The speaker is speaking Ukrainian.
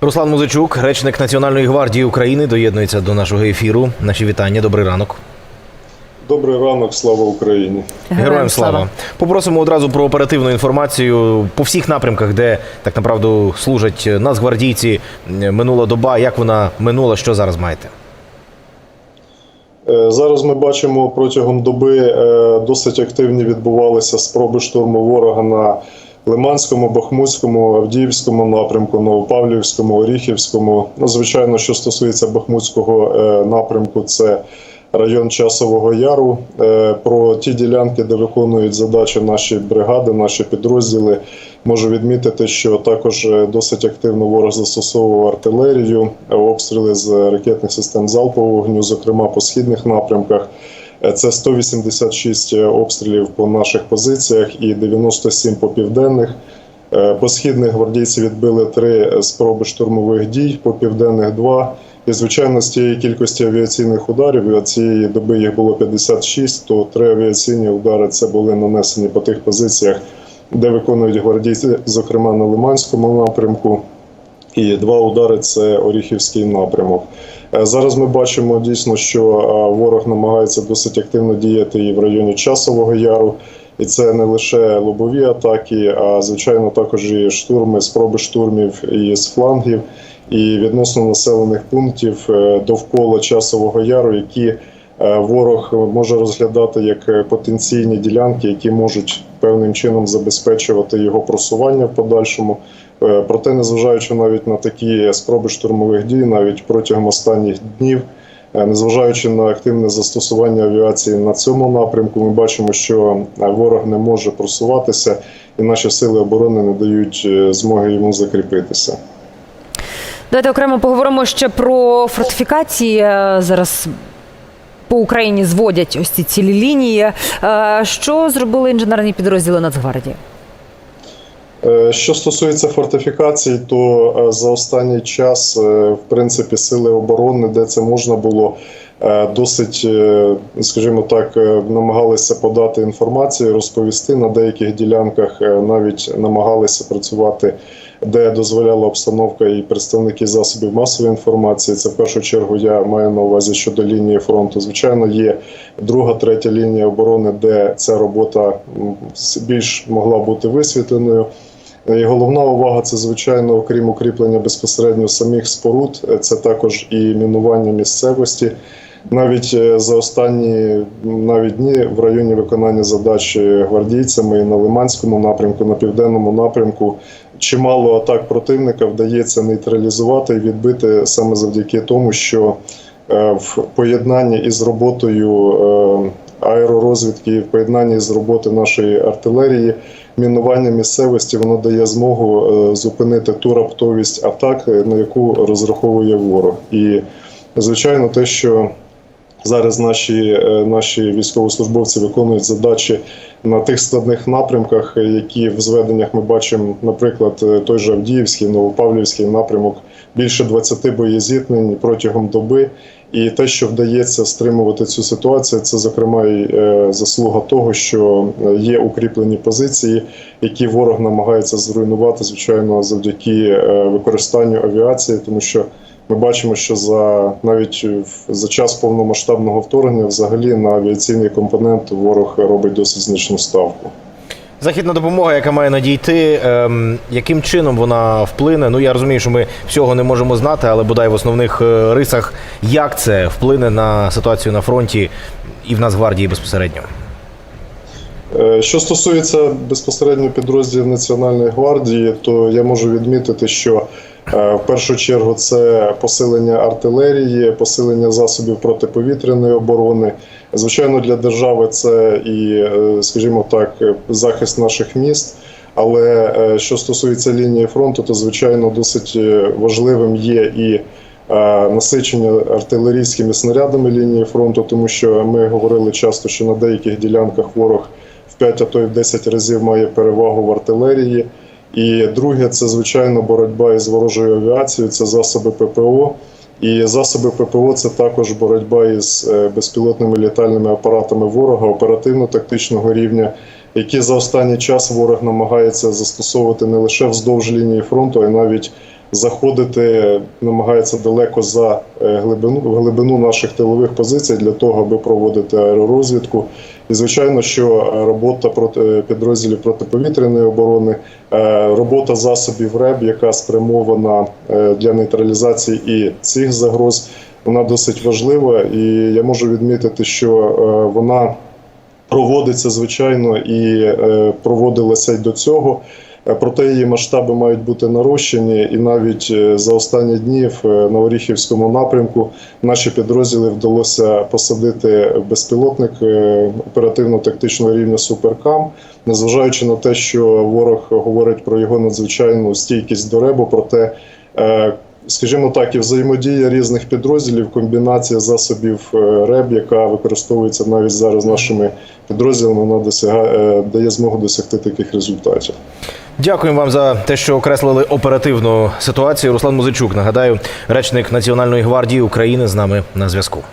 Руслан Музичук, речник Національної гвардії України, доєднується до нашого ефіру. Наші вітання. Добрий ранок. Добрий ранок, слава Україні. Героям слава. Попросимо одразу про оперативну інформацію по всіх напрямках, де так направду служать нацгвардійці. Минула доба. Як вона минула? Що зараз маєте? Е, Зараз ми бачимо протягом доби е, досить активні відбувалися спроби штурму ворога на Лиманському, Бахмутському, Авдіївському напрямку, Новопавлівському, Оріхівському. Ну, звичайно, що стосується Бахмутського е, напрямку, це район Часового Яру. Е, Про ті ділянки, де виконують задачі наші бригади, наші підрозділи. Можу відмітити, що також е, досить активно ворог застосовував артилерію, обстріли з ракетних систем залпового вогню, зокрема по східних напрямках. Е, Це 186 обстрілів по наших позиціях і 97 по південних. Е, По східних гвардійці відбили три спроби штурмових дій, по південних два. І звичайно, з тієї кількості авіаційних ударів, цієї доби їх було 56, то три авіаційні удари це були нанесені по тих позиціях, де виконують гвардійці, зокрема на Лиманському напрямку. І два удари це Оріхівський напрямок. Е, Зараз ми бачимо дійсно, що е, ворог намагається досить активно діяти і в районі Часового Яру. І це не лише лобові атаки, а звичайно також і штурми, спроби штурмів і з флангів, і відносно населених пунктів е, довкола Часового Яру, які ворог може розглядати як е, потенційні ділянки, які можуть певним чином забезпечувати його просування в подальшому. Е, Проте, незважаючи навіть на такі спроби штурмових дій, навіть протягом останніх днів, е, незважаючи на активне застосування авіації на цьому напрямку, ми бачимо, що е, ворог не може просуватися, і наші сили оборони не дають е, змоги йому закріпитися. Давайте окремо поговоримо ще про фортифікації. Е, Зараз по Україні зводять ось ці цілі лінії. Е, Що зробили інженерні підрозділи Нацгвардії? Е, Що стосується фортифікацій, то е, за останній час, в принципі, сили оборони, де це можна було, досить, е, скажімо так, е, намагалися подати інформацію, розповісти на деяких ділянках, е, навіть намагалися працювати, де дозволяла обстановка і представники засобів масової інформації. Це в першу чергу я маю на увазі щодо лінії фронту. Звичайно, є друга, третя лінія оборони, де ця робота більш могла бути висвітленою. І головна увага це, звичайно, окрім укріплення безпосередньо самих споруд, е, це також і мінування місцевості. Навіть е, за останні навіть дні в районі виконання задач е, гвардійцями на Лиманському напрямку, на південному напрямку, чимало атак противника вдається нейтралізувати і відбити саме завдяки тому, що е, в поєднанні із роботою е, аеророзвідки, в поєднанні з роботи нашої артилерії, мінування місцевості воно дає змогу зупинити ту раптовість атак, на яку розраховує ворог. І звичайно, те, що зараз наші, е, наші військовослужбовці виконують задачі на тих складних напрямках, е, які в зведеннях ми бачимо, наприклад, е, той же Авдіївський, Новопавлівський напрямок, більше 20 боєзіткнень протягом доби. І те, що вдається стримувати цю ситуацію, це зокрема і заслуга того, що є укріплені позиції, які ворог намагається зруйнувати, звичайно, завдяки використанню авіації, тому що ми бачимо, що за навіть за час повномасштабного вторгнення, взагалі на авіаційний компонент ворог робить досить значну ставку. Західна допомога, яка має надійти, ем, яким чином вона вплине? Ну я розумію, що ми всього не можемо знати, але бодай в основних е, рисах, як це вплине на ситуацію на фронті і в Нацгвардії безпосередньо. Е, Що стосується безпосередньо підрозділів Національної гвардії, то я можу відмітити, що в першу чергу це посилення артилерії, посилення засобів протиповітряної оборони. Звичайно, для держави це і, е, скажімо так, е, захист наших міст. Але е, що стосується лінії фронту, то звичайно досить е, важливим є і е, насичення артилерійськими снарядами лінії фронту, тому що ми говорили часто, що на деяких ділянках ворог в 5, а то й в 10 разів має перевагу в артилерії. І друге, це звичайно боротьба із ворожою авіацією, це засоби ППО. І засоби ППО це також боротьба із е, безпілотними літальними апаратами ворога оперативно-тактичного рівня, які за останній час ворог намагається застосовувати не лише вздовж лінії фронту, а й навіть заходити намагається далеко за е, глибину, глибину наших тилових позицій для того, аби проводити аеророзвідку. І звичайно, що е, робота проти е, підрозділів протиповітряної оборони, е, робота засобів РЕБ, яка спрямована для нейтралізації і цих загроз, вона досить важлива. І я можу відмітити, що вона проводиться звичайно і проводилася й до цього. Е, Проте її масштаби мають бути нарощені, і навіть е, за останні дні в е, Новоріхівському напрямку наші підрозділи вдалося посадити безпілотник оперативно-тактичного рівня Суперкам, незважаючи на те, що ворог говорить про його надзвичайну стійкість до ребу, проте Скажімо так, і взаємодія різних підрозділів, комбінація засобів РЕБ, яка використовується навіть зараз нашими підрозділами, вона досягає, дає змогу досягти таких результатів. Дякуємо вам за те, що окреслили оперативну ситуацію. Руслан Музичук, нагадаю, речник Національної гвардії України з нами на зв'язку.